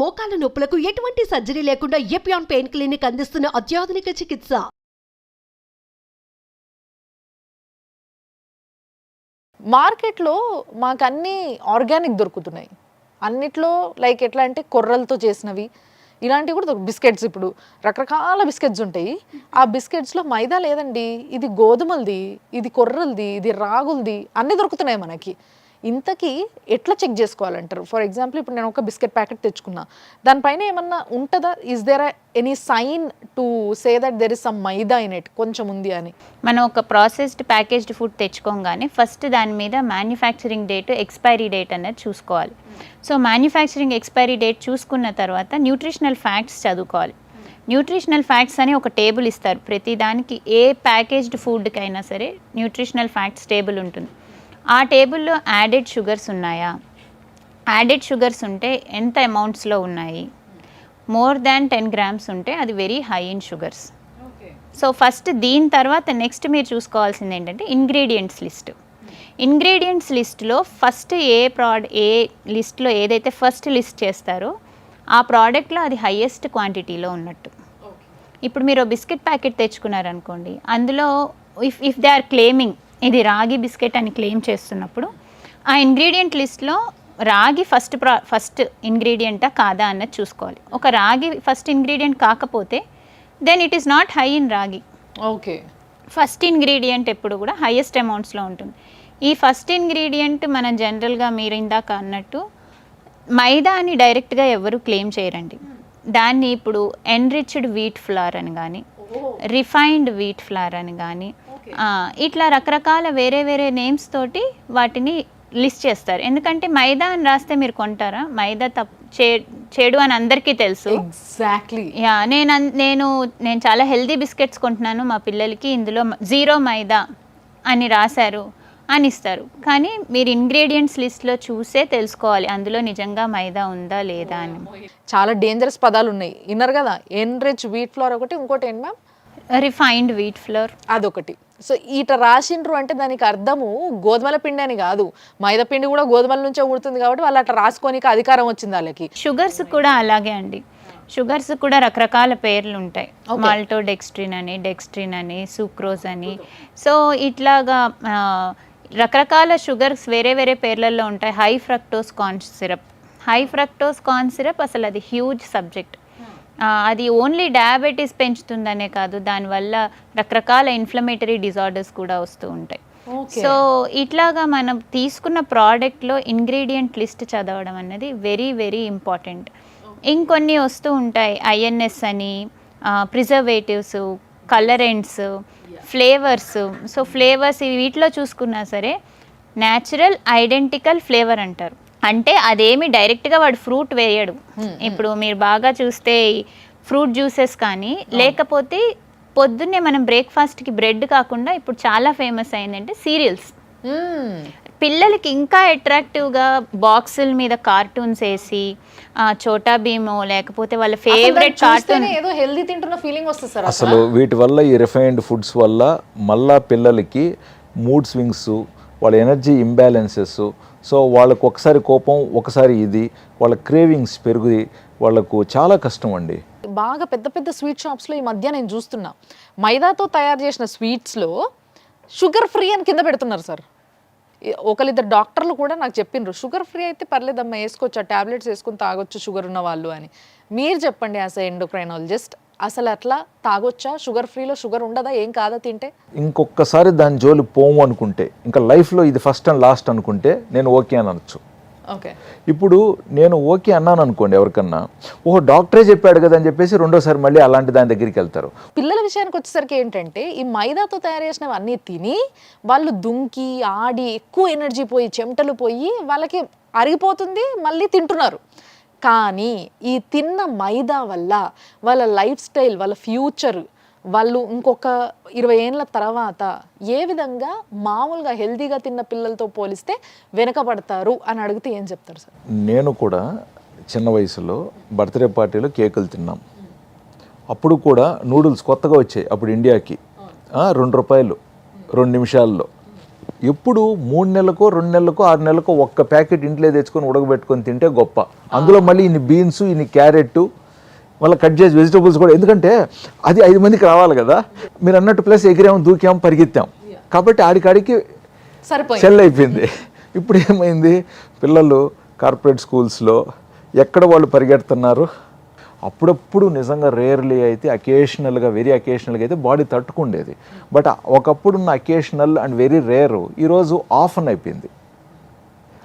మోకాల నొప్పులకు ఎటువంటి సర్జరీ లేకుండా ఎపియాన్ పెయిన్ క్లినిక్ అందిస్తున్న అత్యాధునిక చికిత్స. మార్కెట్లో మాకు అన్నీ ఆర్గానిక్ దొరుకుతున్నాయి. అన్నిట్లో లైక్ ఎట్లా అంటే కొర్రలతో చేసినవి ఇలాంటివి కూడా బిస్కెట్స్ ఇప్పుడు రకరకాల బిస్కెట్స్ ఉంటాయి. ఆ బిస్కెట్స్లో మైదా లేదండి ఇది గోధుమలది ఇది కొర్రలది ఇది రాగులది అన్నీ దొరుకుతున్నాయి మనకి. ఇంతకీ ఎట్లా చెక్ చేసుకోవాలంటారు? ఫర్ ఎగ్జాంపుల్ ఇప్పుడు నేను ఒక బిస్కెట్ ప్యాకెట్ తెచ్చుకున్నా. దానిపైన ఏమన్నా ఉంటుందా? Is there any sign to say that there is some maida in it కొంచెం ఉంది అని. మనం ఒక ప్రాసెస్డ్ ప్యాకేజ్డ్ ఫుడ్ తెచ్చుకోగానే ఫస్ట్ దాని మీద మ్యానుఫ్యాక్చరింగ్ డేట్ ఎక్స్పైరీ డేట్ అనేది చూసుకోవాలి. సో మ్యానుఫ్యాక్చరింగ్ ఎక్స్పైరీ డేట్ చూసుకున్న తర్వాత న్యూట్రిషనల్ ఫ్యాక్ట్స్ చదువుకోవాలి. న్యూట్రిషనల్ ఫ్యాక్ట్స్ అని ఒక టేబుల్ ఇస్తారు. ప్రతి దానికి ఏ ప్యాకేజ్డ్ ఫుడ్కైనా సరే న్యూట్రిషనల్ ఫ్యాక్ట్స్ టేబుల్ ఉంటుంది. ఆ టేబుల్లో యాడెడ్ షుగర్స్ ఉన్నాయా? యాడెడ్ షుగర్స్ ఉంటే ఎంత అమౌంట్స్లో ఉన్నాయి? మోర్ దాన్ టెన్ గ్రామ్స్ ఉంటే అది very high in sugars. So first దీని తర్వాత నెక్స్ట్ మీరు చూసుకోవాల్సింది ఏంటంటే ఇంగ్రీడియంట్స్ లిస్ట్. ఇంగ్రీడియంట్స్ లిస్ట్లో ఫస్ట్ ఏ ప్రాడ్ ఏ లిస్ట్లో ఏదైతే ఫస్ట్ లిస్ట్ చేస్తారో ఆ ప్రోడక్ట్లో అది హయ్యెస్ట్ క్వాంటిటీలో ఉన్నట్టు. ఇప్పుడు మీరు బిస్కెట్ ప్యాకెట్ తెచ్చుకున్నారనుకోండి అందులో if if they are claiming ఇది రాగి బిస్కెట్ అని క్లెయిమ్ చేస్తున్నప్పుడు ఆ ఇంగ్రీడియంట్ లిస్ట్లో రాగి ఫస్ట్ ప్రా ఫస్ట్ ఇంగ్రీడియంటా కాదా అన్నది చూసుకోవాలి. ఒక రాగి ఫస్ట్ ఇంగ్రీడియంట్ కాకపోతే then it is not high in ragi. Okay. First ingredient ఎప్పుడు కూడా హైయెస్ట్ అమౌంట్స్లో ఉంటుంది. ఈ ఫస్ట్ ఇంగ్రీడియంట్ మనం జనరల్గా మీరు ఇందాక అన్నట్టు మైదా అని డైరెక్ట్గా ఎవరు క్లెయిమ్ చేయరండి. దాన్ని ఇప్పుడు ఎన్రిచ్డ్ వీట్ ఫ్లార్ అని కానీ రిఫైన్డ్ వీట్ ఫ్లార్ అని కానీ ఇట్లా రకరకాల వేరే వేరే నేమ్స్ తోటి వాటిని లిస్ట్ చేస్తారు. ఎందుకంటే మైదా అని రాస్తే మీరు కొంటారా? మైదా తప్పు చే చెడు అని అందరికీ తెలుసు. ఎగ్జాక్ట్లీ యా నేను నేను నేను చాలా హెల్దీ బిస్కెట్స్ కొంటున్నాను మా పిల్లలకి. ఇందులో జీరో మైదా అని రాశారు. అని ఇస్తారు కానీ మీరు ఇంగ్రీడియంట్స్ లిస్ట్లో చూసే తెలుసుకోవాలి. అందులో నిజంగా మైదా ఉందా లేదా అని. చాలా డేంజరస్ పదాలు ఉన్నాయి విన్నారు కదా? ఎన్రిచ్ వీట్ ఫ్లోర్ ఒకటి ఇంకోటి ఏంటి మ్యామ్ రిఫైన్డ్ వీట్ ఫ్లోర్ అదొకటి. సో ఈట రాసిండ్రు అంటే దానికి అర్థము గోధుమల పిండి అని కాదు. మైదా పిండి కూడా గోధుమల నుంచే ఉడుతుంది కాబట్టి వాళ్ళు అట్లా రాసుకోనికి అధికారం వచ్చింది వాళ్ళకి. షుగర్స్ కూడా అలాగే అండి. షుగర్స్ కూడా రకరకాల పేర్లు ఉంటాయి. మాల్టో డెక్స్ట్రిన్ అని డెక్స్ట్రిన్ అని సూక్రోజ్ అని. సో ఇట్లాగా రకరకాల షుగర్స్ వేరే వేరే పేర్లలో ఉంటాయి. High fructose corn syrup. High fructose corn syrup అసలు అది హ్యూజ్ సబ్జెక్ట్ అది ఓన్లీ డయాబెటీస్ పెంచుతుందనే కాదు. దానివల్ల రకరకాల ఇన్ఫ్లమేటరీ డిజార్డర్స్ కూడా వస్తూ ఉంటాయి. సో ఇట్లాగా మనం తీసుకున్న ప్రోడక్ట్లో ఇంగ్రీడియంట్ లిస్ట్ చదవడం అనేది వెరీ వెరీ ఇంపార్టెంట్ ఇంకొన్ని వస్తూ ఉంటాయి. ఐఎన్ఎస్ అని preservatives colourants flavours. So flavours వీటిలో చూసుకున్నా సరే న్యాచురల్ ఐడెంటికల్ ఫ్లేవర్ అంటారు. అంటే అదేమి డైరెక్ట్గా వాడు ఫ్రూట్ వేయడు. ఇప్పుడు మీరు బాగా చూస్తే ఫ్రూట్ జ్యూసెస్ కానీ లేకపోతే పొద్దున్నే మనం బ్రేక్ఫాస్ట్కి బ్రెడ్ కాకుండా ఇప్పుడు చాలా ఫేమస్ అయిందంటే సీరియల్స్. మ్మ్. పిల్లలకి ఇంకా అట్రాక్టివ్గా బాక్సుల మీద కార్టూన్స్ వేసి ఆ, చోటా భీమో లేకపోతే వాళ్ళ ఫేవరెట్ కార్టూన్ ఏదో హెల్దీ తింటున్న ఫీలింగ్ వస్తుంది సార్ అసలు వీటి వల్ల ఈ రిఫైన్డ్ ఫుడ్స్ వల్ల మళ్ళా పిల్లలకి మూడ్ స్వింగ్స్ వాళ్ళ ఎనర్జీ ఇంబ్యాలెన్సెస్ సో వాళ్ళకు ఒకసారి కోపం ఒకసారి ఇది వాళ్ళ క్రేవింగ్స్ పెరుగు వాళ్ళకు చాలా కష్టం అండి. బాగా పెద్ద పెద్ద స్వీట్ షాప్స్లో ఈ మధ్య నేను చూస్తున్నా. మైదాతో తయారు చేసిన స్వీట్స్లో షుగర్ ఫ్రీ అని కింద పెడుతున్నారు సార్. ఒకరిద్దరు డాక్టర్లు కూడా నాకు చెప్పిండ్రు షుగర్ ఫ్రీ అయితే పర్లేదమ్మా వేసుకోవచ్చు ఆ టాబ్లెట్స్ వేసుకుని తాగొచ్చు షుగర్ ఉన్న వాళ్ళు అని. మీరు చెప్పండి అసలు ఎండోక్రైనాలజిస్ట్ అసలు అట్లా తాగొచ్చా? షుగర్ ఫ్రీలో షుగర్ ఉండదా? ఏం కాదా తింటే? ఇంకొకసారి దాని జోలి పోము అనుకుంటే ఇంకా లైఫ్లో ఇది ఫస్ట్ అండ్ లాస్ట్ అనుకుంటే నేను ఓకే అని అనొచ్చు. ఇప్పుడు నేను ఓకే అన్నాను అనుకోండి ఎవరికన్నా ఓహో డాక్టరే చెప్పాడు కదా అని చెప్పేసి రెండోసారి మళ్ళీ అలాంటి దాని దగ్గరికి వెళ్తారు. పిల్లల విషయానికి వచ్చేసరికి ఏంటంటే ఈ మైదాతో తయారు చేసినవి అన్నీ తిని వాళ్ళు దుంకి ఆడి ఎక్కువ ఎనర్జీ పోయి చెమటలు పోయి వాళ్ళకి అరిగిపోతుంది మళ్ళీ తింటున్నారు. కానీ ఈ తిన్న మైదా వల్ల వాళ్ళ లైఫ్ స్టైల్ వాళ్ళ ఫ్యూచర్ వాళ్ళు ఇంకొక ఇరవై ఏళ్ళ తర్వాత ఏ విధంగా మామూలుగా హెల్తీగా తిన్న పిల్లలతో పోలిస్తే వెనకబడతారు అని అడిగితే ఏం చెప్తారు సార్? నేను కూడా చిన్న వయసులో బర్త్డే పార్టీలో కేకులు తిన్నాం. అప్పుడు కూడా నూడిల్స్ కొత్తగా వచ్చాయి అప్పుడు ఇండియాకి. రెండు రూపాయలు రెండు నిమిషాల్లో. ఎప్పుడు మూడు నెలలకు రెండు నెలలకు ఆరు నెలలకు ఒక్క ప్యాకెట్ ఇంట్లో తెచ్చుకొని ఉడకబెట్టుకొని తింటే గొప్ప. అందులో మళ్ళీ ఇన్ని బీన్స్ ఇన్ని క్యారెట్ మళ్ళీ కట్ చేసి వెజిటబుల్స్ కూడా. ఎందుకంటే అది ఐదు మందికి రావాలి కదా. మీరు అన్నట్టు ప్లస్ ఎగిరాం దూకాం పరిగెత్తాం. కాబట్టి ఆడికాడికి సెల్ అయిపోయింది. ఇప్పుడు ఏమైంది? పిల్లలు కార్పొరేట్ స్కూల్స్లో ఎక్కడ వాళ్ళు పరిగెడుతున్నారు? అప్పుడప్పుడు నిజంగా రేర్లీ అయితే అకేషనల్గా వెరీ అకేషనల్గా అయితే బాడీ తట్టుకుండేది. బట్ ఒకప్పుడు ఉన్న అకేషనల్ అండ్ వెరీ రేర్ ఈరోజు ఆఫ్ అన్ అయిపోయింది.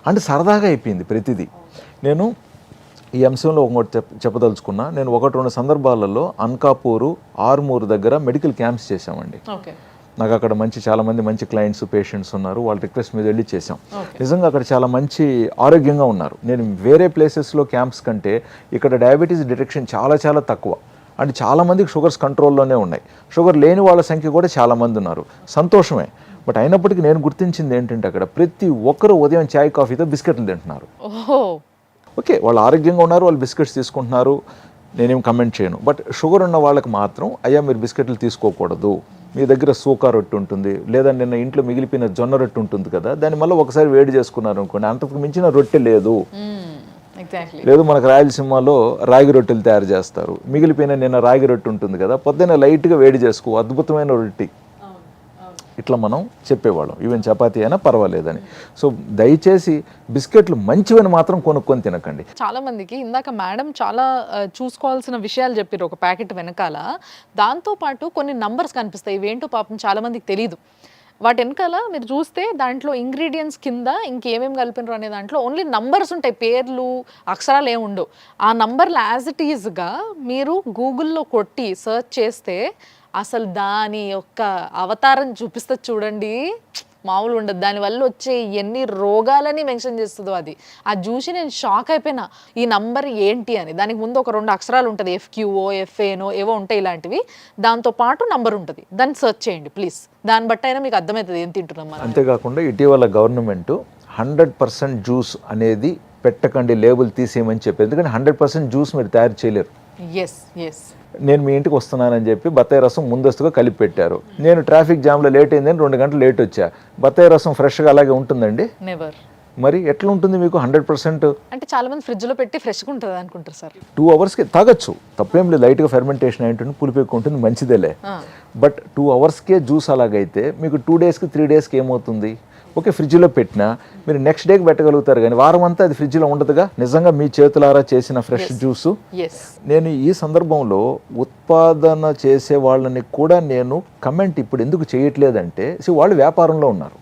అంటే సరదాగా అయిపోయింది ప్రతిదీ. నేను ఈ అంశంలో ఒకటి చెప్ చెప్పదలుచుకున్నా నేను ఒకటి రెండు సందర్భాలలో అన్కాపూరు ఆర్మూరు దగ్గర మెడికల్ క్యాంప్స్ చేశామండి. నాకు అక్కడ మంచి చాలా మంది మంచి క్లయింట్స్ పేషెంట్స్ ఉన్నారు. వాళ్ళ రిక్వెస్ట్ మీద వెళ్ళి చేసాం నిజంగా అక్కడ చాలా మంచి ఆరోగ్యంగా ఉన్నారు. నేను వేరే ప్లేసెస్లో క్యాంప్స్ కంటే ఇక్కడ డయాబెటీస్ డిటెక్షన్ చాలా చాలా తక్కువ. అంటే చాలా మందికి షుగర్స్ కంట్రోల్లోనే ఉన్నాయి. షుగర్ లేని వాళ్ళ సంఖ్య కూడా చాలా మంది ఉన్నారు. సంతోషమే. బట్ అయినప్పటికీ నేను గుర్తించింది ఏంటంటే అక్కడ ప్రతి ఒక్కరు ఉదయం చాయ్ కాఫీతో బిస్కెట్లు తింటున్నారు. ఓకే వాళ్ళు ఆరోగ్యంగా ఉన్నారు వాళ్ళు బిస్కెట్స్ తీసుకుంటున్నారు నేనేం కమెంట్ చేయను. బట్ షుగర్ ఉన్న వాళ్ళకి మాత్రం అయ్యా మీరు బిస్కెట్లు తీసుకోకూడదు. మీ దగ్గర సూకా రొట్టె ఉంటుంది. లేదా నిన్న ఇంట్లో మిగిలిపోయిన జొన్న రొట్టె ఉంటుంది కదా దాన్ని మళ్ళీ ఒకసారి వేడి చేసుకున్నారు అనుకోండి అంతకు మించిన రొట్టె లేదు. ఎగ్జాక్ట్లీ లేదు మనకు రాయలసీమలో రాగి రొట్టెలు తయారు చేస్తారు. మిగిలిపోయిన నిన్న రాగి రొట్టె ఉంటుంది కదా పొద్దున్న లైట్గా వేడి చేసుకో అద్భుతమైన రొట్టి. ఇట్లా మనం చెప్పేవాళ్ళం. ఈవెన్ చపాతీ అయినా పర్వాలేదని. సో దయచేసి బిస్కెట్లు మంచివని మాత్రం కొనుక్కొని తినకండి. చాలా మందికి ఇందాక మేడం చాలా చూసుకోవాల్సిన విషయాలు చెప్పారు ఒక ప్యాకెట్ వెనకాల. దాంతో పాటు కొన్ని నంబర్స్ కనిపిస్తాయి. ఇవేంటో పాపం చాలా మందికి తెలియదు వాటి వెనకాల మీరు చూస్తే దాంట్లో ఇంగ్రీడియంట్స్ కింద ఇంకేమేమి కలిపినారు అనే దాంట్లో ఓన్లీ నంబర్స్ ఉంటాయి. పేర్లు అక్షరాలు ఏమి ఉండవు. ఆ నంబర్లు యాజ్ ఇట్ ఈజ్గా మీరు గూగుల్లో కొట్టి సెర్చ్ చేస్తే అసలు దాని యొక్క అవతారం చూపిస్తే చూడండి. మామూలు ఉండదు. దానివల్ల వచ్చే ఎన్ని రోగాలని మెన్షన్ చేస్తుందో అది. అది చూసి నేను షాక్ అయిపోయినా. ఈ నంబర్ ఏంటి అని. దానికి ముందు ఒక రెండు అక్షరాలు ఉంటుంది. ఎఫ్క్యూఓ ఎఫ్ఏనో ఏవో ఉంటాయి ఇలాంటివి. దాంతో పాటు నంబర్ ఉంటుంది. దాన్ని సెర్చ్ చేయండి ప్లీజ్. దాన్ని బట్టి అయినా మీకు అర్థమవుతుంది ఏం తింటున్నాం మనం. అంతేకాకుండా ఇటీవల గవర్నమెంట్ హండ్రెడ్ పర్సెంట్ జ్యూస్ అనేది పెట్టకండి లేబుల్ తీసేయమని చెప్పి ఎందుకంటే హండ్రెడ్ పర్సెంట్ జ్యూస్ మీరు తయారు చేయలేరు. నేను మీ ఇంటికి వస్తున్నానని చెప్పి బత్తాయి రసం ముందస్తుగా కలిపి పెట్టారు నేను ట్రాఫిక్ జామ్లో లేట్ అయిందని రెండు గంటలు లేట్ వచ్చా. బత్తాయి రసం ఫ్రెష్గా అలాగే ఉంటుందండి? నెవర్ మరి ఎట్లా ఉంటుంది మీకు హండ్రెడ్ పర్సెంట్? అంటే చాలా మంది ఫ్రిడ్జ్లో పెట్టి ఫ్రెష్గా ఉంటుంది అనుకుంటారు సార్. టూ అవర్స్కి తాగొచ్చు. తప్పేం లేదు లైట్గా ఫెర్మెంటేషన్ అయి ఉంటుంది పులిపి ఎక్కువ ఉంటుంది మంచిదేలే. బట్ టూ అవర్స్కే జ్యూస్ అలాగైతే మీకు టూ డేస్కి త్రీ డేస్కి ఏమవుతుంది? ఓకే ఫ్రిడ్జ్లో పెట్టినా మీరు నెక్స్ట్ డేకి పెట్టగలుగుతారు కానీ వారం అంతా అది ఫ్రిడ్జ్లో ఉండదుగా? నిజంగా మీ చేతులారా చేసిన ఫ్రెష్ జ్యూసు నేను ఈ సందర్భంలో ఉత్పాదన చేసే వాళ్ళని కూడా నేను కమెంట్ ఇప్పుడు ఎందుకు చేయట్లేదంటే see, వాళ్ళు వ్యాపారంలో ఉన్నారు.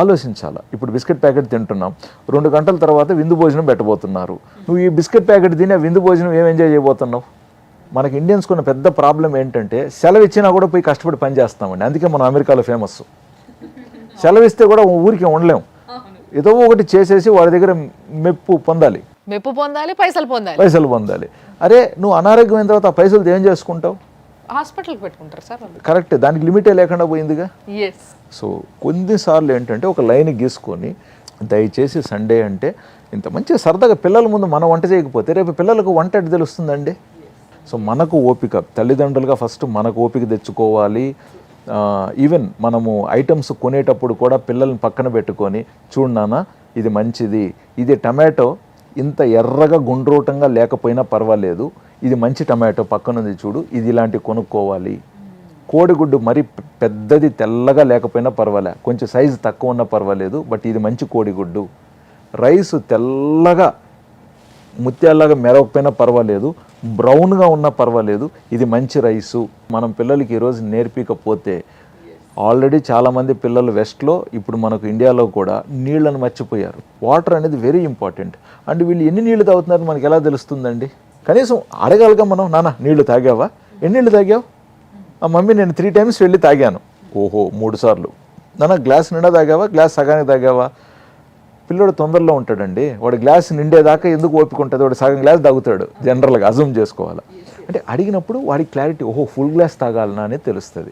ఆలోచించాలా. ఇప్పుడు బిస్కెట్ ప్యాకెట్ తింటున్నాం. రెండు గంటల తర్వాత విందు భోజనం పెట్టబోతున్నారు. నువ్వు ఈ బిస్కెట్ ప్యాకెట్ తిని ఆ విందు భోజనం ఏం ఎంజాయ్ చేయబోతున్నావు? మనకి ఇండియన్స్ ఉన్న పెద్ద ప్రాబ్లం ఏంటంటే సెలవు ఇచ్చినా కూడా పోయి కష్టపడి పని చేస్తామండి. అందుకే మనం అమెరికాలో ఫేమస్. సెలవు ఇస్తే కూడా ఊరికి ఉండలేం. ఏదో ఒకటి చేసేసి వాళ్ళ దగ్గర మెప్పు పొందాలి. మెప్పు పొందాలి పైసలు పొందాలి. పైసలు పొందాలి. అరే నువ్వు అనారోగ్యమైన తర్వాత ఆ పైసలు ఏం చేసుకుంటావు? హాస్పిటల్కి పెట్టుకుంటారు సార్ కరెక్ట్. దానికి లిమిటే లేకుండా పోయిందిగా? ఎస్ సో కొన్నిసార్లు ఏంటంటే ఒక లైన్ గీసుకొని దయచేసి సండే అంటే ఇంత మంచిగా సరదాగా పిల్లల ముందు మనం వంట చేయకపోతే రేపు పిల్లలకు వంట ఎట్ట తెలుస్తుందండి? సో మనకు ఓపిక. తల్లిదండ్రులుగా ఫస్ట్ మనకు ఓపిక తెచ్చుకోవాలి. ఈవెన్ మనము ఐటమ్స్ కొనేటప్పుడు కూడా పిల్లల్ని పక్కన పెట్టుకొని చూడు నాన్న ఇది మంచిది. ఇది టమాటో ఇంత ఎర్రగా గుండ్రోటంగా లేకపోయినా పర్వాలేదు. ఇది మంచి టమాటో పక్కనుంది చూడు ఇది ఇలాంటివి కొనుక్కోవాలి. కోడిగుడ్డు మరి పెద్దది తెల్లగా లేకపోయినా పర్వాలే. కొంచెం సైజు తక్కువ ఉన్నా పర్వాలేదు బట్ ఇది మంచి కోడిగుడ్డు. రైస్ తెల్లగా ముత్యాల్లాగా మెరవకపోయినా పర్వాలేదు బ్రౌన్గా ఉన్నా పర్వాలేదు ఇది మంచి రైసు. మనం పిల్లలకి ఈరోజు నేర్పించకపోతే ఆల్రెడీ చాలామంది పిల్లలు వెస్ట్లో ఇప్పుడు మనకు ఇండియాలో కూడా నీళ్ళను మర్చిపోయారు. వాటర్ అనేది వెరీ ఇంపార్టెంట్. అండ్ వీళ్ళు ఎన్ని నీళ్ళు తాగుతున్నారో మనకి ఎలా తెలుస్తుందండి? కనీసం అడగలగా మనం నాన్న నీళ్ళు తాగావా? ఎన్ని నీళ్ళు తాగావు? ఆ మమ్మీ నేను త్రీ టైమ్స్ వెళ్ళి తాగాను. ఓహో మూడు సార్లు. నాన్న గ్లాస్ నిండా తాగావా? గ్లాస్ సగానికి తాగావా? పిల్లోడు తొందరలో ఉంటాడండి. వాడు గ్లాస్ నిండేదాకా ఎందుకు ఓపిక ఉంటుంది? వాడు సగం గ్లాస్ తాగుతాడు. జనరల్గా అజూమ్ చేసుకోవాలి. అంటే అడిగినప్పుడు వాడి క్లారిటీ ఓహో ఫుల్ గ్లాస్ తాగాలనా అనేది తెలుస్తుంది.